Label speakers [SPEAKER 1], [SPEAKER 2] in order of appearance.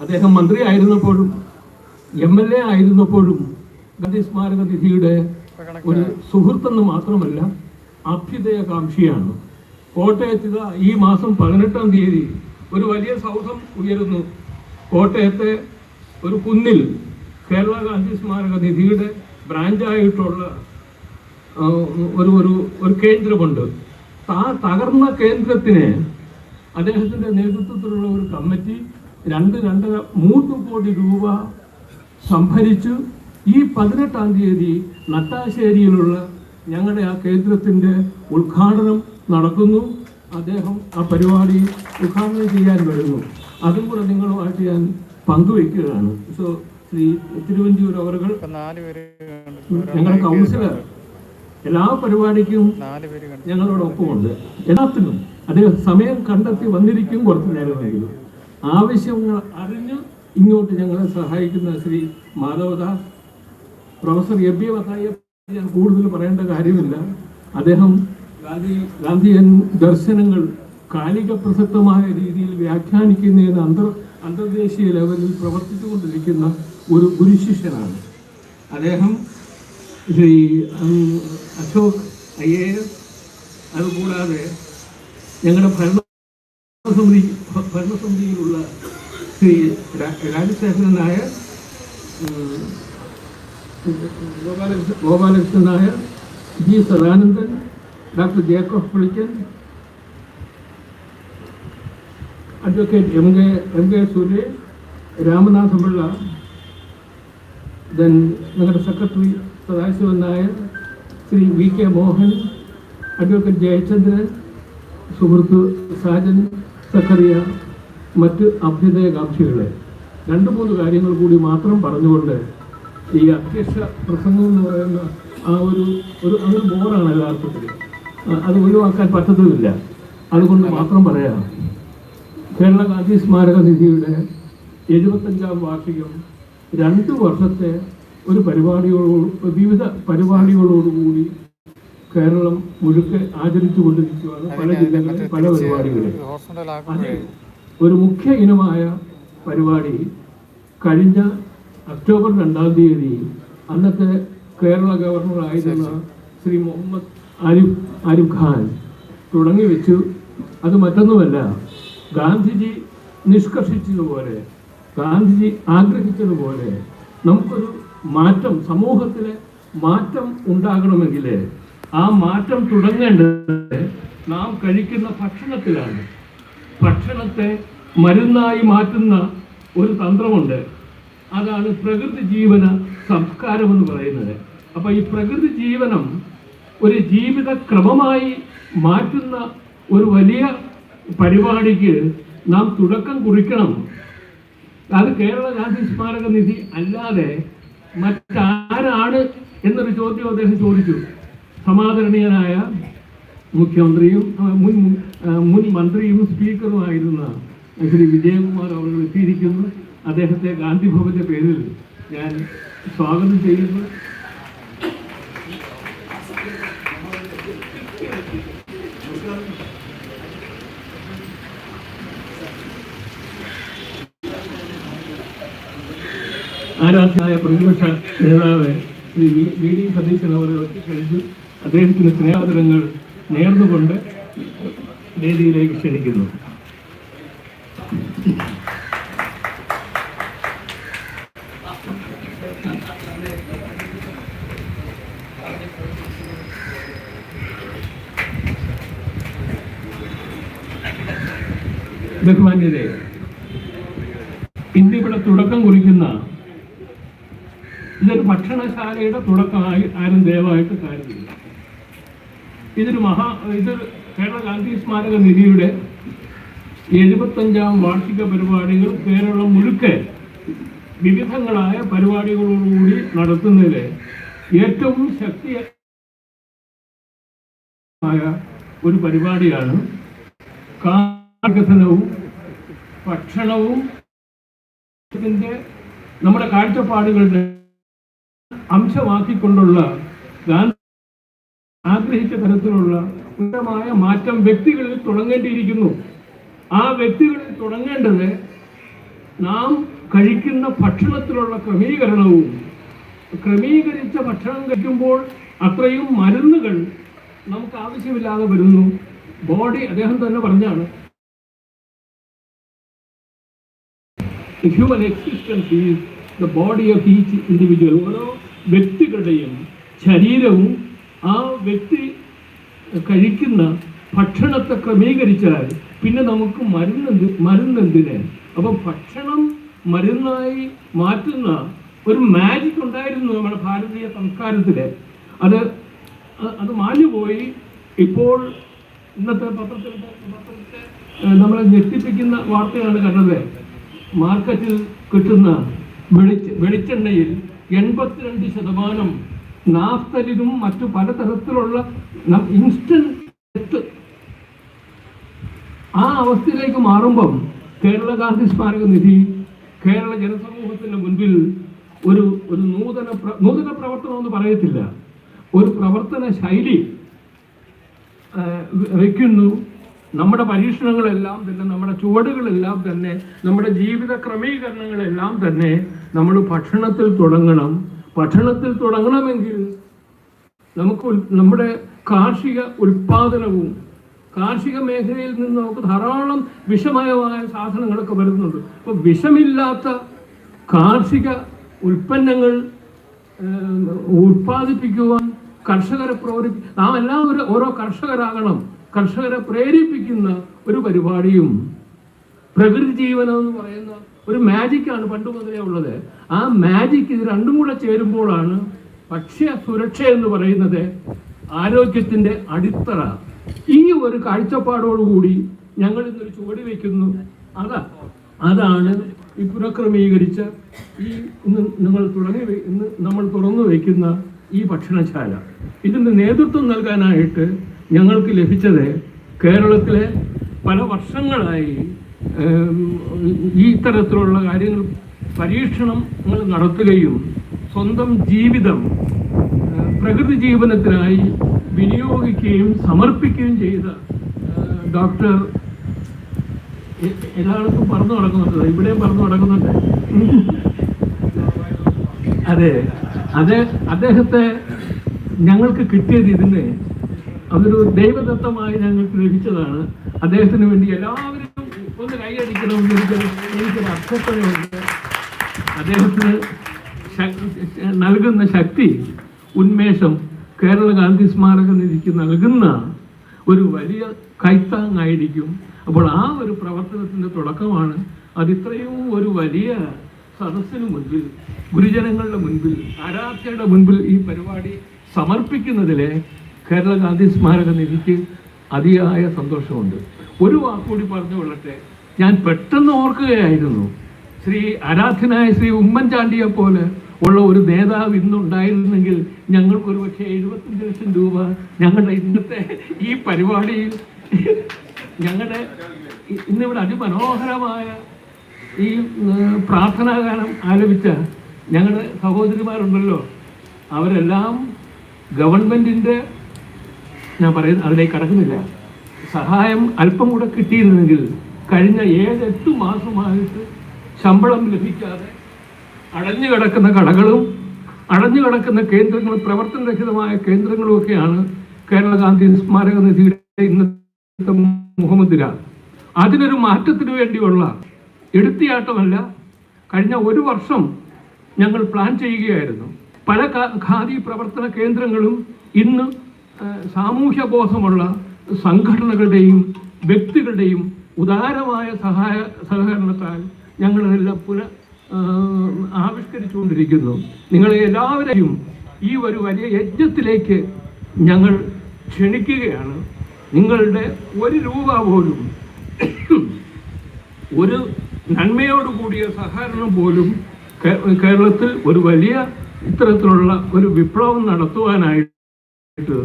[SPEAKER 1] അദ്ദേഹം മന്ത്രി ആയിരുന്നപ്പോഴും എം എൽ എ ആയിരുന്നപ്പോഴും ഗാന്ധി സ്മാരക നിധിയുടെ ഒരു സുഹൃത്തെന്ന് മാത്രമല്ല അഭ്യുദയകാംക്ഷിയാണ്. കോട്ടയത്ത് ഈ മാസം പതിനെട്ടാം തീയതി ഒരു വലിയ സൗധം ഉയരുന്നു. കോട്ടയത്തെ ഒരു കുന്നിൽ കേരള ഗാന്ധി സ്മാരക നിധിയുടെ ബ്രാഞ്ചായിട്ടുള്ള ഒരു ഒരു ഒരു കേന്ദ്രമുണ്ട്. ആ തകർന്ന കേന്ദ്രത്തിന് അദ്ദേഹത്തിന്റെ നേതൃത്വത്തിലുള്ള ഒരു കമ്മിറ്റി രണ്ട് രണ്ടര മൂന്ന് കോടി രൂപ സംഭരിച്ചു ഈ പതിനെട്ടാം തീയതി നട്ടാശ്ശേരിയിലുള്ള ഞങ്ങളുടെ ആ കേന്ദ്രത്തിന്റെ ഉദ്ഘാടനം നടക്കുന്നു. അദ്ദേഹം ആ പരിപാടി ഉദ്ഘാടനം ചെയ്യാൻ വരുന്നു. അതും കൂടെ നിങ്ങളുമായിട്ട് ഞാൻ പങ്കുവയ്ക്കുകയാണ്. സോ ശ്രീ തിരുവഞ്ചൂർ
[SPEAKER 2] അവർ
[SPEAKER 1] ഞങ്ങളുടെ കൗൺസിലർ. എല്ലാ പരിപാടിക്കും ഞങ്ങളോടൊപ്പമുണ്ട്. എല്ലാത്തിനും. അദ്ദേഹം സമയം കണ്ടെത്തി വന്നിരിക്കും. കുറച്ച് നേരമായിരുന്നു. ആവശ്യങ്ങൾ അറിഞ്ഞ് ഇങ്ങോട്ട് ഞങ്ങളെ സഹായിക്കുന്ന Shri Madhavadas. Professor A B വസായിയെ ഞാൻ കൂടുതൽ പറയേണ്ട കാര്യമില്ല. അദ്ദേഹം ഗാന്ധി ഗാന്ധിയൻ ദർശനങ്ങൾ കാലിക പ്രസക്തമായ രീതിയിൽ വ്യാഖ്യാനിക്കുന്നതിന് അന്തർ അന്തർദേശീയ ലെവലിൽ പ്രവർത്തിച്ചുകൊണ്ടിരിക്കുന്ന ഒരു ഗുരുശിഷ്യനാണ്. അദ്ദേഹം Shri Ashok I A S അതുകൂടാതെ ഞങ്ങളുടെ ഭരണസമിതി ഭരണസമിതിയിലുള്ള ശ്രീ രാജശേഖരൻ നായർ ഉം, Gopalakrishnan Nair G Sadanandan doctor Jacob Pulickan advocate M K M K Suresh Ramanathapillai then ഞങ്ങളുടെ secretary Sadasivan Nair Shri V K Mohan advocate Jayachandran സുഹൃത്ത് സാജൻ സക്കറിയ മറ്റ് അഭ്യുദയകാംക്ഷികളെ. രണ്ട് മൂന്ന് കാര്യങ്ങൾ കൂടി മാത്രം പറഞ്ഞുകൊണ്ട് ഈ അധ്യക്ഷ പ്രസംഗം എന്ന് പറയുന്ന ആ ഒരു ഒരു അതൊരു ബോറാണ് യഥാർത്ഥത്തിൽ അത് ഒഴിവാക്കാൻ പറ്റത്തുമില്ല. അതുകൊണ്ട് മാത്രം പറയാം. കേരള ഗാന്ധി സ്മാരക നിധിയുടെ എഴുപത്തഞ്ചാം വാർഷികം രണ്ട് വർഷത്തെ ഒരു പരിപാടികളോട് വിവിധ പരിപാടികളോടുകൂടി കേരളം മുഴുക്കെ ആചരിച്ചു കൊണ്ടിരിക്കുകയാണ് പല ജില്ലകളിൽ പല പരിപാടികളിൽ. അതിൽ ഒരു മുഖ്യ ഇനമായ പരിപാടി കഴിഞ്ഞ ഒക്ടോബർ രണ്ടാം തീയതി അന്നത്തെ കേരള ഗവർണറായിരുന്ന ശ്രീ മുഹമ്മദ് ആരിഫ് ആരിഫ് ഖാൻ തുടങ്ങി വെച്ചു. അത് മറ്റൊന്നുമല്ല ഗാന്ധിജി നിഷ്കർഷിച്ചതുപോലെ ഗാന്ധിജി ആഗ്രഹിച്ചതുപോലെ നമുക്കൊരു മാറ്റം സമൂഹത്തിലെ മാറ്റം ഉണ്ടാകണമെങ്കിൽ ആ മാറ്റം തുടങ്ങേണ്ടത് നാം കഴിക്കുന്ന ഭക്ഷണത്തിലാണ്. ഭക്ഷണത്തെ മരുന്നായി മാറ്റുന്ന ഒരു തന്ത്രമുണ്ട്. അതാണ് പ്രകൃതി ജീവന സംസ്കാരം എന്ന് പറയുന്നത്. അപ്പൊ ഈ പ്രകൃതി ജീവനം ഒരു ജീവിത ക്രമമായി മാറ്റുന്ന ഒരു വലിയ പരിപാടിക്ക് നാം തുടക്കം കുറിക്കണം. അത് കേരള ഗാന്ധി സ്മാരക നിധി അല്ലാതെ മറ്റാരാണ് എന്നൊരു ചോദ്യം അദ്ദേഹം ചോദിച്ചു. സമാദരണീയനായ മുഖ്യമന്ത്രിയും മുൻ മുൻ മന്ത്രിയും സ്പീക്കറുമായിരുന്ന ശ്രീ വിജയകുമാർ അവർ എത്തിയിരിക്കുന്നു. അദ്ദേഹത്തെ ഗാന്ധിഭവന്റെ പേരിൽ ഞാൻ സ്വാഗതം ചെയ്യുന്നു. ആരാധ്യനായ പ്രതിപക്ഷ നേതാവ് ശ്രീ വി- ഡി. സതീശൻ അവർ ഒറ്റക്കഴിഞ്ഞു അദ്ദേഹത്തിന് സ്നേഹാദരങ്ങൾ നേർന്നുകൊണ്ട് വേദിയിലേക്ക് ക്ഷണിക്കുന്നു. ബഹുമാന്യരെ ഇന്ത്യയുടെ തുടക്കം കുറിക്കുന്ന ഇതൊരു ഭക്ഷണശാലയുടെ തുടക്കമായി ആരും ദയവായിട്ട് കരുതില്ല ഇതൊരു മഹാ ഇതൊരു കേരള ഗാന്ധി സ്മാരക നിധിയുടെ എഴുപത്തഞ്ചാം വാർഷിക പരിപാടികൾ കേരളം മുഴുക്കെ വിവിധങ്ങളായ പരിപാടികളോടുകൂടി നടത്തുന്നതിൽ ഏറ്റവും ശക്തി ആയ ഒരു പരിപാടിയാണ് വികസനവും ഭക്ഷണവും നമ്മുടെ കാഴ്ചപ്പാടുകളുടെ അംശമാക്കിക്കൊണ്ടുള്ള ഗാന്ധി ആഗ്രഹിച്ച തരത്തിലുള്ള ഉന്നതമായ മാറ്റം വ്യക്തികളിൽ തുടങ്ങേണ്ടിയിരിക്കുന്നു. ആ വ്യക്തികളിൽ തുടങ്ങേണ്ടത് നാം കഴിക്കുന്ന ഭക്ഷണത്തിലുള്ള ക്രമീകരണവും ക്രമീകരിച്ച ഭക്ഷണം കഴിക്കുമ്പോൾ അത്രയും മരുന്നുകൾ നമുക്ക് ആവശ്യമില്ലാതെ വരുന്നു. ബോഡി അദ്ദേഹം തന്നെ പറഞ്ഞാണ്. Human existence is the body of each individual ഓരോ വ്യക്തികളുടെയും ശരീരവും ആ വ്യക്തി കഴിക്കുന്ന ഭക്ഷണത്തെ ക്രമീകരിച്ചാൽ പിന്നെ നമുക്ക് മരുന്നെന്ത് മരുന്നെന്തിന്? അപ്പം ഭക്ഷണം മരുന്നായി മാറ്റുന്ന ഒരു മാജിക് ഉണ്ടായിരുന്നു നമ്മുടെ ഭാരതീയ സംസ്കാരത്തിൽ. അത് അത് മാഞ്ഞുപോയി. ഇപ്പോൾ ഇന്നത്തെ പത്രത്തിൽ പത്രത്തെ നമ്മളെ ഞെട്ടിപ്പിക്കുന്ന വാർത്തയാണ് കണ്ടത്. മാർക്കറ്റിൽ കിട്ടുന്ന വെളിച്ച വെളിച്ചെണ്ണയിൽ എൺപത്തിരണ്ട് ശതമാനം നാഫ്തലിനും മറ്റു പലതരത്തിലുള്ള ഇൻസ്റ്റന്റ് ആ അവസ്ഥയിലേക്ക് മാറുമ്പം കേരള ഗാന്ധി സ്മാരക നിധി കേരള ജനസമൂഹത്തിന്റെ മുൻപിൽ ഒരു ഒരു നൂതന നൂതന പ്രവർത്തനം എന്ന് പറയത്തില്ല. ഒരു പ്രവർത്തന ശൈലി വയ്ക്കുന്നു നമ്മുടെ പരീക്ഷണങ്ങളെല്ലാം തന്നെ നമ്മുടെ ചുവടുകളെല്ലാം തന്നെ നമ്മുടെ ജീവിത ക്രമീകരണങ്ങളെല്ലാം തന്നെ നമ്മൾ ഭക്ഷണത്തിൽ തുടങ്ങണം. ഭക്ഷണത്തിൽ തുടങ്ങണമെങ്കിൽ നമുക്ക് നമ്മുടെ കാർഷിക ഉൽപാദനവും കാർഷിക മേഖലയിൽ നിന്ന് നമുക്ക് ധാരാളം വിഷമയമായ സാധനങ്ങളൊക്കെ വരുന്നുണ്ട്. അപ്പോൾ വിഷമില്ലാത്ത കാർഷിക ഉൽപ്പന്നങ്ങൾ ഉൽപ്പാദിപ്പിക്കുവാൻ കർഷകരെ പ്രേരി നാം എല്ലാവരും ഓരോ കർഷകരാകണം. കർഷകരെ പ്രേരിപ്പിക്കുന്ന ഒരു പരിപാടിയും പ്രകൃതി ജീവനം എന്ന് പറയുന്ന ഒരു മാജിക്കാണ് പണ്ട് മുതലേ ഉള്ളത്. ആ മാജിക് ഇത് രണ്ടും കൂടെ ചേരുമ്പോഴാണ് ഭക്ഷ്യ സുരക്ഷ എന്ന് പറയുന്നത് ആരോഗ്യത്തിന്റെ അടിത്തറ. ഈ ഒരു കാഴ്ചപ്പാടോടുകൂടി ഞങ്ങൾ ഇന്നൊരു ചുവടി വയ്ക്കുന്നു അതാ അതാണ് ഈ പുനഃക്രമീകരിച്ച ഈ ഇന്ന് നിങ്ങൾ തുടങ്ങി ഇന്ന് നമ്മൾ തുറന്നു വയ്ക്കുന്ന ഈ ഭക്ഷണശാല. ഇതിന് നേതൃത്വം നൽകാനായിട്ട് ഞങ്ങൾക്ക് ലഭിച്ചത് കേരളത്തിലെ പല വർഷങ്ങളായി ഈ തരത്തിലുള്ള കാര്യങ്ങൾ പരീക്ഷണങ്ങൾ നടത്തുകയും സ്വന്തം ജീവിതം പ്രകൃതി ജീവനത്തിനായി വിനിയോഗിക്കുകയും സമർപ്പിക്കുകയും ചെയ്ത ഡോക്ടർ എല്ലായിടത്തും പറഞ്ഞു നടക്കുന്നുണ്ട് ഇവിടെയും പറഞ്ഞു നടക്കുന്നുണ്ട് അതെ അത് അദ്ദേഹത്തെ ഞങ്ങൾക്ക് കിട്ടിയത് ഇതിന്. അതൊരു ദൈവദത്തമായി ഞങ്ങൾക്ക് ലഭിച്ചതാണ്. അദ്ദേഹത്തിന് വേണ്ടി എല്ലാവരും ഒന്ന് കൈയടിക്കണമെന്ന് എനിക്കൊരു അഭ്യർത്ഥനയുണ്ട്. അദ്ദേഹത്തിന് നൽകുന്ന ശക്തി ഉന്മേഷം കേരള ഗാന്ധി സ്മാരക നിധിക്ക് നൽകുന്ന ഒരു വലിയ കൈത്താങ്ങായിരിക്കും. അപ്പോൾ ആ ഒരു പ്രവർത്തനത്തിന്റെ തുടക്കമാണ് അതിത്രയും ഒരു വലിയ സദസ്സിന് മുൻപിൽ ഗുരുജനങ്ങളുടെ മുൻപിൽ ആരാധ്യയുടെ മുൻപിൽ ഈ പരിപാടി സമർപ്പിക്കുന്നതിലെ കേരള ഗാന്ധി സ്മാരക നിധിക്ക് അതിയായ സന്തോഷമുണ്ട്. ഒരു വാക്കുകൂടി പറഞ്ഞു കൊള്ളട്ടെ. ഞാൻ പെട്ടെന്ന് ഓർക്കുകയായിരുന്നു. ശ്രീ ആരാധനായ ശ്രീ ഉമ്മൻചാണ്ടിയെ പോലെ ഉള്ള ഒരു നേതാവ് ഇന്നുണ്ടായിരുന്നെങ്കിൽ ഞങ്ങൾക്ക് ഒരു പക്ഷേ എഴുപത്തഞ്ച് ലക്ഷം രൂപ ഞങ്ങളുടെ ഇന്നത്തെ ഈ പരിപാടിയിൽ ഞങ്ങളുടെ ഇന്നിവിടെ അതിമനോഹരമായ ഈ പ്രാർത്ഥനാ ഗാനം ആലപിച്ച ഞങ്ങളുടെ സഹോദരിമാരുണ്ടല്ലോ. അവരെല്ലാം ഗവൺമെന്റിന്റെ ഞാൻ പറയുന്നത് അതിലേക്ക് കടക്കുന്നില്ല സഹായം അല്പം കൂടെ കിട്ടിയിരുന്നെങ്കിൽ കഴിഞ്ഞ ഏഴ് എട്ട് മാസമായിട്ട് ശമ്പളം ലഭിക്കാതെ അടഞ്ഞു കിടക്കുന്ന കടകളും അടഞ്ഞു കിടക്കുന്ന കേന്ദ്രങ്ങളും പ്രവർത്തനരഹിതമായ കേന്ദ്രങ്ങളും ഒക്കെയാണ് കേരള ഗാന്ധി സ്മാരക നിധിയുടെ ഇന്നത്തെ മുഖമുദ്ര. അതിനൊരു മാറ്റത്തിന് വേണ്ടിയുള്ള എടുത്തിയാട്ടമല്ല കഴിഞ്ഞ ഒരു വർഷം ഞങ്ങൾ പ്ലാൻ ചെയ്യുകയായിരുന്നു. പല ഖാദി പ്രവർത്തന കേന്ദ്രങ്ങളും ഇന്ന് സാമൂഹ്യ ബോധമുള്ള സംഘടനകളുടെയും വ്യക്തികളുടെയും ഉദാരമായ സഹായ സഹകരണത്താൽ ഞങ്ങളതെല്ലാം പുന ആവിഷ്കരിച്ചുകൊണ്ടിരിക്കുന്നു. നിങ്ങളെ എല്ലാവരെയും ഈ ഒരു വലിയ യജ്ഞത്തിലേക്ക് ഞങ്ങൾ ക്ഷണിക്കുകയാണ്. നിങ്ങളുടെ ഒരു രൂപ പോലും ഒരു നന്മയോടുകൂടിയ സഹകരണം പോലും കേരളത്തിൽ ഒരു വലിയ ഇത്തരത്തിലുള്ള ഒരു വിപ്ലവം നടത്തുവാനായിട്ട്